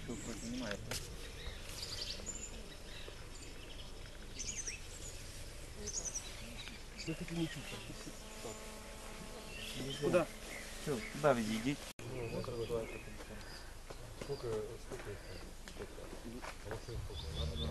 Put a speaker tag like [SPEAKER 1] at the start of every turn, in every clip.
[SPEAKER 1] нічого проти немає. Все-таки не. Куда?
[SPEAKER 2] Все, куда ведь
[SPEAKER 3] идите? Ну, сколько, сколько их? Сколько? Ну,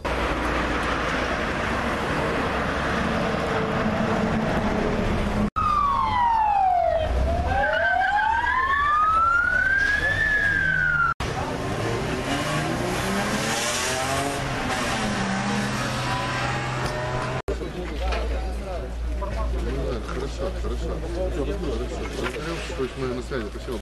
[SPEAKER 3] Есть мы на связи. Спасибо.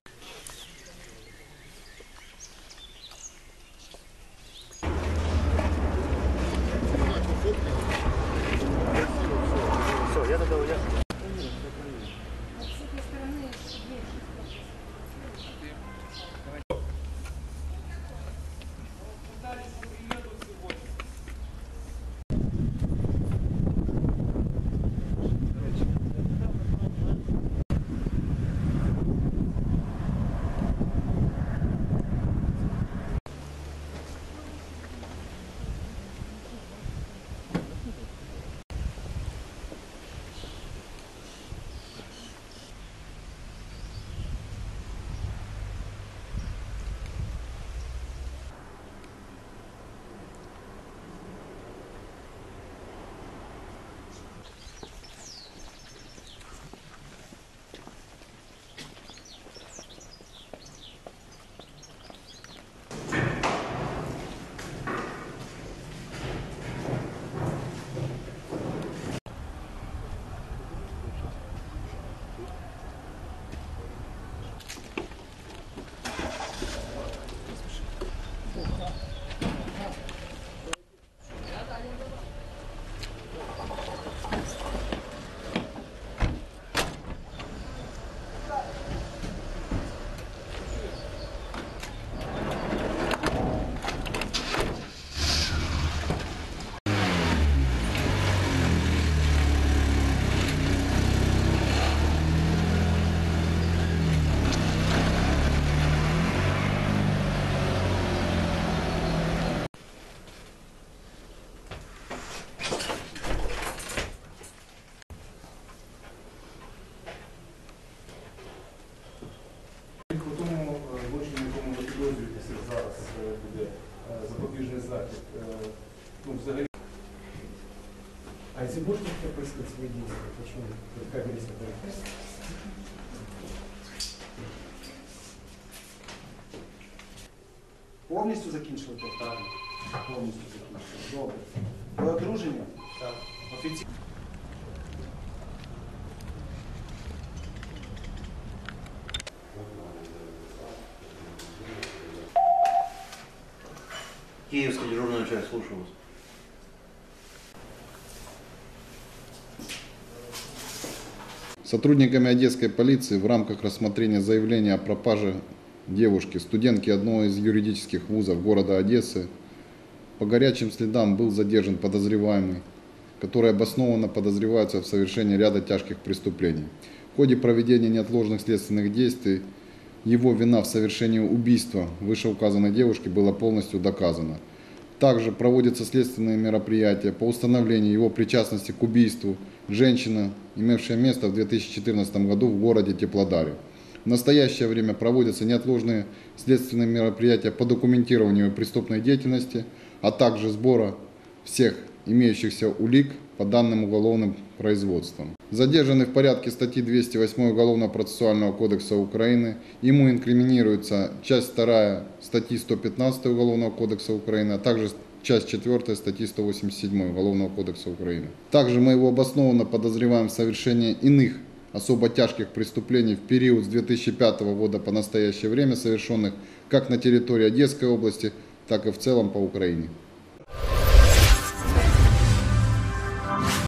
[SPEAKER 4] Ну, взагалі.
[SPEAKER 5] А если можно как-то свои действия, почему камере сохранить?
[SPEAKER 4] Повністю закінчили питання? Повністю закінчили. Добре. Ви одружені? Так. Офіційно.
[SPEAKER 6] Киевская дежурная часть, слушаю вас.
[SPEAKER 3] Сотрудниками Одесской полиции в рамках рассмотрения заявления о пропаже девушки, студентки одного из юридических вузов города Одессы, по горячим следам был задержан подозреваемый, который обоснованно подозревается в совершении ряда тяжких преступлений. В ходе проведения неотложных следственных действий его вина в совершении убийства вышеуказанной девушки была полностью доказана. Также проводятся следственные мероприятия по установлению его причастности к убийству женщины, имевшей место в 2014 году в городе Теплодаре. В настоящее время проводятся неотложные следственные мероприятия по документированию преступной деятельности, а также сбора всех имеющихся улик по данным уголовным производствам. Задержанный в порядке статьи 208 Уголовно-процессуального кодекса Украины, ему инкриминируется часть 2 статьи 115 Уголовного кодекса Украины, а также часть 4 статьи 187 Уголовного кодекса Украины. Также мы его обоснованно подозреваем в совершении иных особо тяжких преступлений в период с 2005 года по настоящее время совершенных как на территории Одесской области, так и в целом по Украине.